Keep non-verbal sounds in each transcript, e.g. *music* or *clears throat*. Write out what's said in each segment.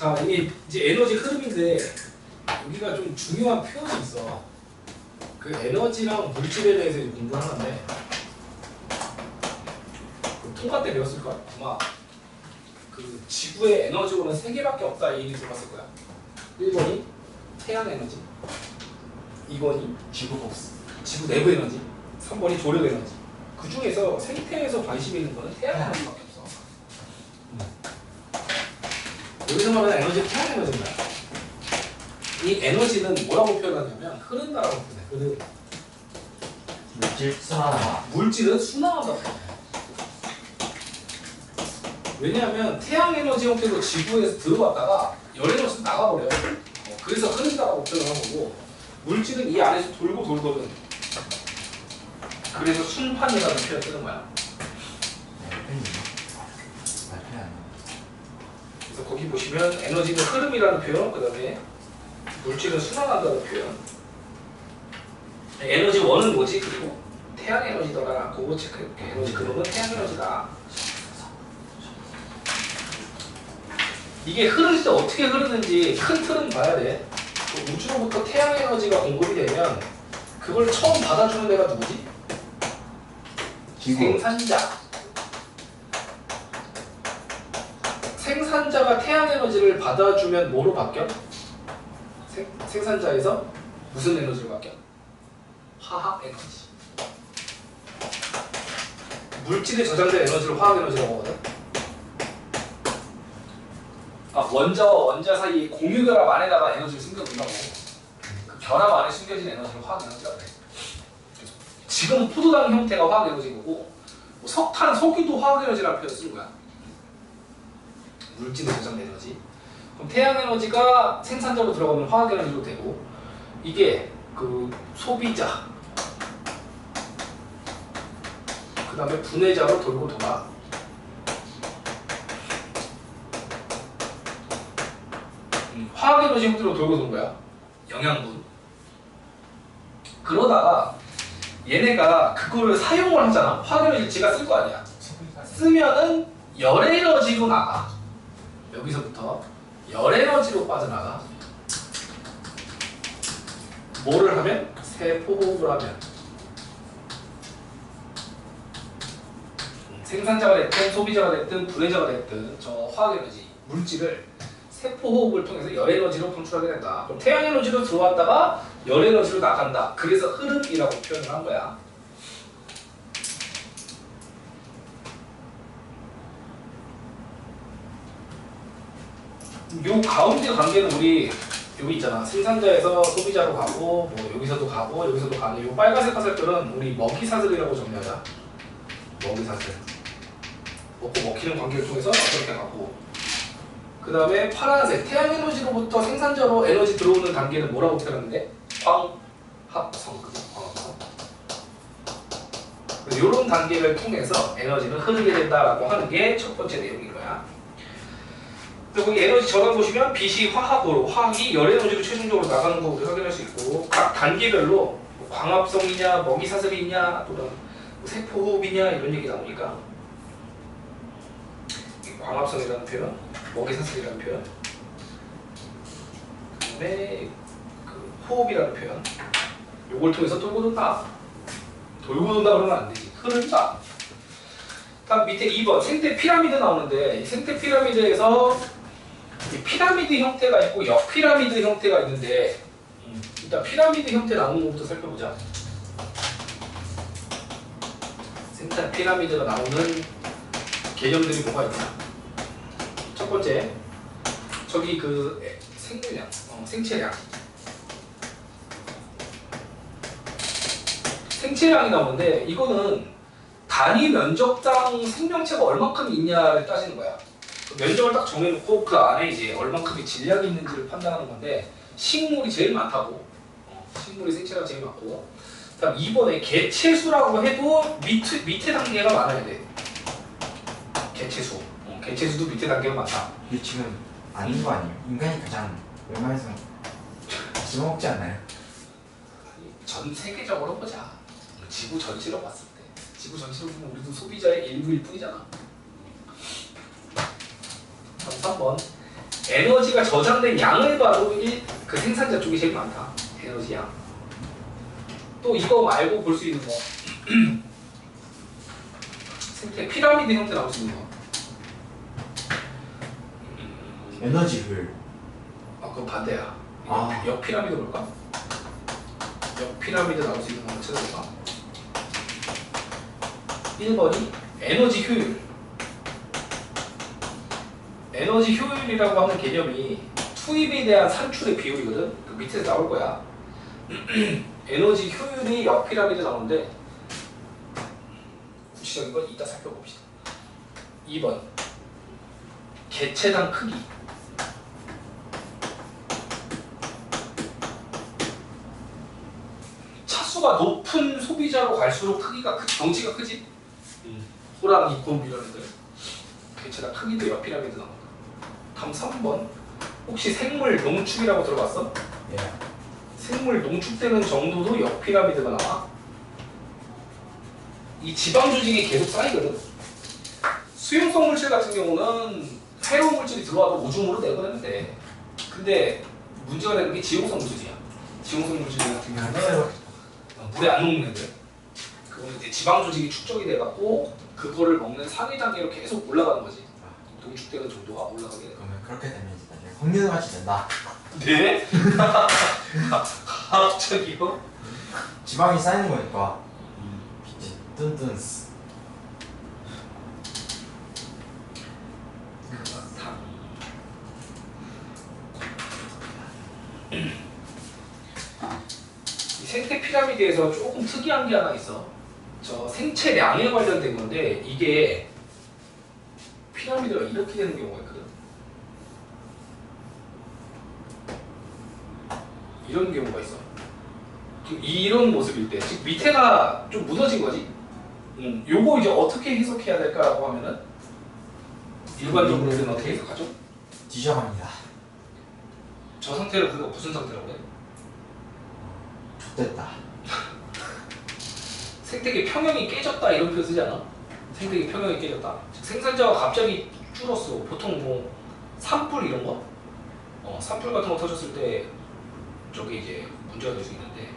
자, 이게 이제 에너지 흐름인데 여기가 좀 중요한 표현이 있어. 그 에너지랑 물질에 대해서 이제 공부를 하는데 그 통과 때 배웠을 거야. 아마 그 지구의 에너지원은 세 개밖에 없다 이 얘기 들어봤을 거야. 1번이 태양 에너지, 2번이 지구 복스. 지구 내부 에너지, 3번이 조력 에너지. 그 중에서 생태에서 관심이 있는 거는 태양 에너지밖에 없어. 여기서 말하는 에너지는 태양 에너지입니다. 이 에너지는 뭐라고 표현하냐면 흐른다라고 표현해. 흐름. 물질 순환화. 물질은 표현해. 왜냐하면 태양 에너지 형태로 지구에서 들어왔다가 열 에너지 나가버려요. 어, 그래서 흐른다라고 표현한 거고 물질은 이 안에서 돌고 돌거든. 그래서 순환이라는 표현 쓰는 거야. 말편이 안 나. 그래서 거기 보시면 에너지는 흐름이라는 표현, 그 다음에 물질은 순환한다는 표현. 에너지 원은 뭐지? 그리고 태양 에너지더라. 그거 체크해볼게. 에너지 근원은 태양 에너지다. 이게 흐를 때 어떻게 흐르는지 큰 틀은 봐야 돼. 그 우주로부터 태양 에너지가 공급이 되면 그걸 처음 받아주는 데가 누구지? 지구. 생산자. 생산자가 태양 에너지를 받아주면 뭐로 바뀌어? 생, 생산자에서 무슨 에너지로 바뀌어? 화학 에너지. 물질에 저장된 에너지를 화학 에너지라고 하거든. 아, 원자 원자 사이 공유 결합 안에다가 에너지를 숨겨둔다고. 그 결합 안에 숨겨진 에너지를 화학 에너지라고 해. 지금 포도당 형태가 화학 에너지인 거고 뭐 석탄, 석유도 화학 에너지라는 표현 쓰는 거야. 물질에 저장된 에너지. 그럼 태양 에너지가 생산자로 들어가면 화학 에너지로 되고 이게 그 소비자 그 다음에 분해자로 돌고 돌아 음, 화학 에너지 형태로 돌고 도는 거야. 영양분. 그러다가 얘네가 그거를 사용을 하잖아. 화학 에너지를 지가 쓸 거 아니야. 쓰면은 열 에너지로 나가. 여기서부터 열 에너지로 빠져나가. 뭐를 하면? 세포 호흡을 하면. 음, 생산자가 됐든 소비자가 됐든 분해자가 됐든 저 화학 에너지 물질을 세포 호흡을 통해서 열 에너지로 분출하게 된다. 그럼 태양 에너지로 들어왔다가 열 에너지로 나간다. 그래서 흐름이라고 표현을 한 거야. 요 가운데 관계는 우리 여기 있잖아. 생산자에서 소비자로 가고 뭐 여기서도 가고 여기서도 가는 요 빨간색 화살표는 우리 먹이 사슬이라고 정리하자. 먹이 사슬. 먹고 먹히는 관계를 통해서 그렇게 가고. 그 다음에 파란색 태양 에너지로부터 생산자로 에너지 들어오는 단계는 뭐라고 표현하는데? 광합성. 이런 단계를 통해서 에너지는 흐르게 된다라고 하는 게 첫 번째 거야. 그리고 거기 에너지 전환 보시면 빛이 화학으로 화학이 열 에너지로 최종적으로 나가는 거 우리 확인할 수 있고 각 단계별로 뭐 광합성이냐 먹이 사슬이냐 또는 뭐 세포 호흡이냐 이런 얘기 나오니까 이 광합성이라는 표현, 먹이 사슬이라는 표현, 그 다음에 그 호흡이라는 표현 요걸 통해서 돌고 돈다. 돌고 돈다 그러면 안 되지. 흐른다. 다음 밑에 2번 생태 피라미드 나오는데 이 생태 피라미드에서 이 피라미드 형태가 있고 역피라미드 형태가 있는데 음, 일단 피라미드 형태 나오는 것부터 살펴보자. 생태 피라미드가 나오는 개념들이 뭐가 있냐? 첫 번째 저기 그 에, 생물량, 어, 생체량. 생체량이 나오는데 이거는 단위 면적당 생명체가 얼만큼 있냐를 따지는 거야. 그 면적을 딱 정해놓고 그 안에 이제 얼만큼의 질량이 있는지를 판단하는 건데 식물이 제일 많다고. 어, 식물이 생체가 제일 많고. 그다음 2번에 개체수라고 해도 밑에 밑에 단계가 많아야 돼. 개체수. 어, 개체수도 밑에 단계가 많다. 이게 지금 아닌 거 아니에요? 인간이 가장 웬만해서 집어먹지 않나요? 전 세계적으로 보자. 지구 전체로 봤을 때. 지구 전체로 보면 우리도 소비자의 일부일 뿐이잖아. 다음 3번. 에너지가 저장된 양을 봐도 일, 그 생산자 쪽이 제일 많다. 에너지 양. 또 이거 말고 볼 수 있는 거. *clears throat* 생태 피라미드 형태 나올 수 있는 거. 에너지 효율. 아, 그건 반대야. 아. 역 피라미드 볼까? 역 피라미드 나올 수 있는 거 찾아볼까? 1번이 에너지 효율. 에너지 효율이라고 하는 개념이 투입에 대한 산출의 비율이거든. 그 밑에서 나올 거야. *clears throat* 에너지 효율이 역 피라미드 나오는데 구체적인 건 이따 살펴봅시다. 2번 개체당 크기. 차수가 높은 소비자로 갈수록 크기가 크, 덩치가 크지? 호랑이, 곰 이런 애들 개체당 크기도 옆 피라미드 나온다 다음 3번. 혹시 생물 농축이라고 들어봤어? 예. 생물 농축되는 정도도 옆 피라미드가 나와? 이 지방 조직이 계속 쌓이거든. 수용성 물질 같은 경우는 새로운 물질이 들어와도 오줌으로 내보내면 돼. 근데 문제가 되는 게 지용성 물질이야. 지용성 물질 같은 경우는 어, 물에 안 녹는 애들 그거는 이제 지방 조직이 축적이 돼갖고 그거를 먹는 상위 단계로 계속 올라가는 거지 농축되는 정도가 올라가게 돼. 그러면 그렇게 되면 이제 나중에 확률 같이 된다. 네? *laughs* 갑자기요? 지방이 쌓이는 거니까 빛이 뜬뜬. 그렇다. 이 생태 피라미드에서 조금 특이한 게 하나 있어. 저 생체량에 관련된 건데 이게 피라미드가 이렇게 되는 경우가 있거든. 이런 경우가 있어. 이런 모습일 때, 즉 밑에가 좀 무너진 거지. 음, 요거 이제 어떻게 해석해야 될까라고 하면은 일반적으로는 어떻게 해석하죠? 뒤져갑니다. 저 상태를 그가 무슨 상태라고 해? 좋됐다. *laughs* 생태계 평형이 깨졌다 이런 표현 쓰지 않아? 생태계 평형이 깨졌다. 즉 생산자가 갑자기 줄었어. 보통 뭐 산불 이런 거, 어, 산불 같은 거 터졌을 때 저게 이제 문제가 될 수 있는데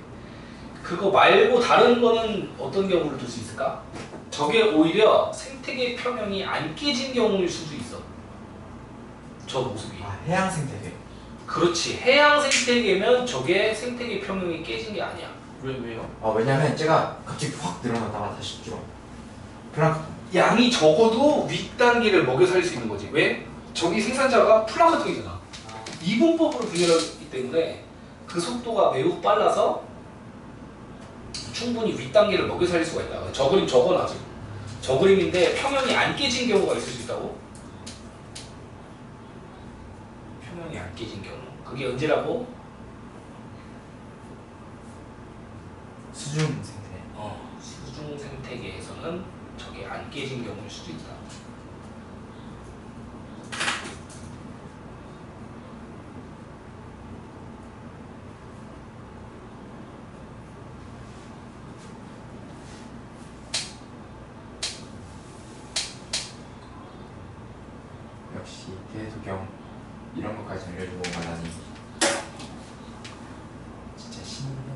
그거 말고 다른 거는 어떤 경우를 들 수 있을까? 저게 오히려 생태계 평형이 안 깨진 경우일 수도 있어. 저 모습이. 아 해양 생태계. 그렇지. 해양 생태계면 저게 생태계 평형이 깨진 게 아니야. 왜 왜요? 아 왜냐면 제가 갑자기 확 늘어났다가 다시 줄어. 그럼 양이 적어도 윗 단계를 먹여 살릴 수 있는 거지. 왜? 저기 생산자가 플랑크톤이잖아. 이분법으로 분열하기 때문에 그 속도가 매우 빨라서 충분히 윗 단계를 먹여 살릴 수가 있다. 저 그림 적어놔지. 저 그림인데 평형이 안 깨진 경우가 있을 수 있다고. 평형이 안 깨진 경우. 그게 언제라고? 수중 생태. 어, 수중 생태계에서는 저게 안 깨진 경우일 수도 있다. 역시 대소경 이런 것까지 알려주고 말하니 진짜 신이네.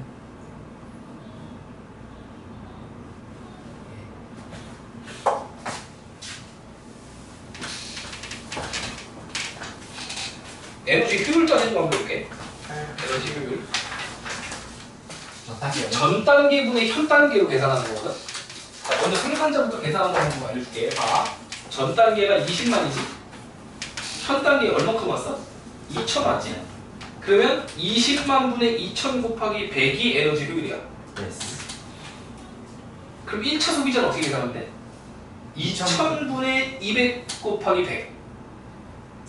에너지 효율 따지는 거 한번 볼게. 에너지 효율. 전 단계 분의 현 단계로 계산하는 거거든. 자, 먼저 생산자부터 계산하는 거 한번 알려줄게. 봐. 전 단계가 20만이지. 현 단계 얼마큼 왔어? 2천 왔지. 그러면 20만 분의 2천 곱하기 100이 에너지 효율이야. 그럼 1차 소비자는 어떻게 계산하면 돼? 2000분의 200 곱하기 100.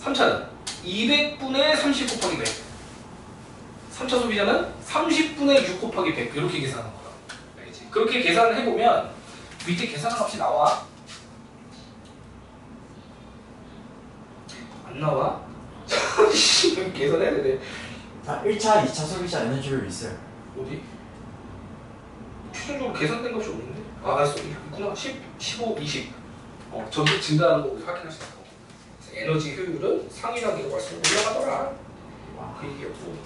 3차는 200분의 30 곱하기 100. 3차 소비자는 30분의 6 곱하기 100. 이렇게 계산하는 거야. 알겠지? 그렇게 계산을 해보면 밑에 계산한 값이 나와. 안 나와? *laughs* 씨, 계산해야 되네. 아 1차, 2차 소비자 에너지 효율 있어요. 어디? 최종적으로 계산된 값이 없는데? 아, 알았어. 있구나. 10, 15, 20. 어, 저기 증가하는 거 우리 확인할 수 있고. 에너지 효율은 상위 단계로 갈수록 올라가더라. 와. 그 얘기였고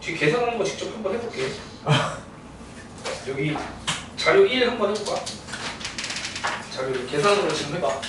뒤 계산하는 거 직접 한번 해볼게. *laughs* 여기 자료 1 한번 해볼까? 자료 계산으로 지금 해봐.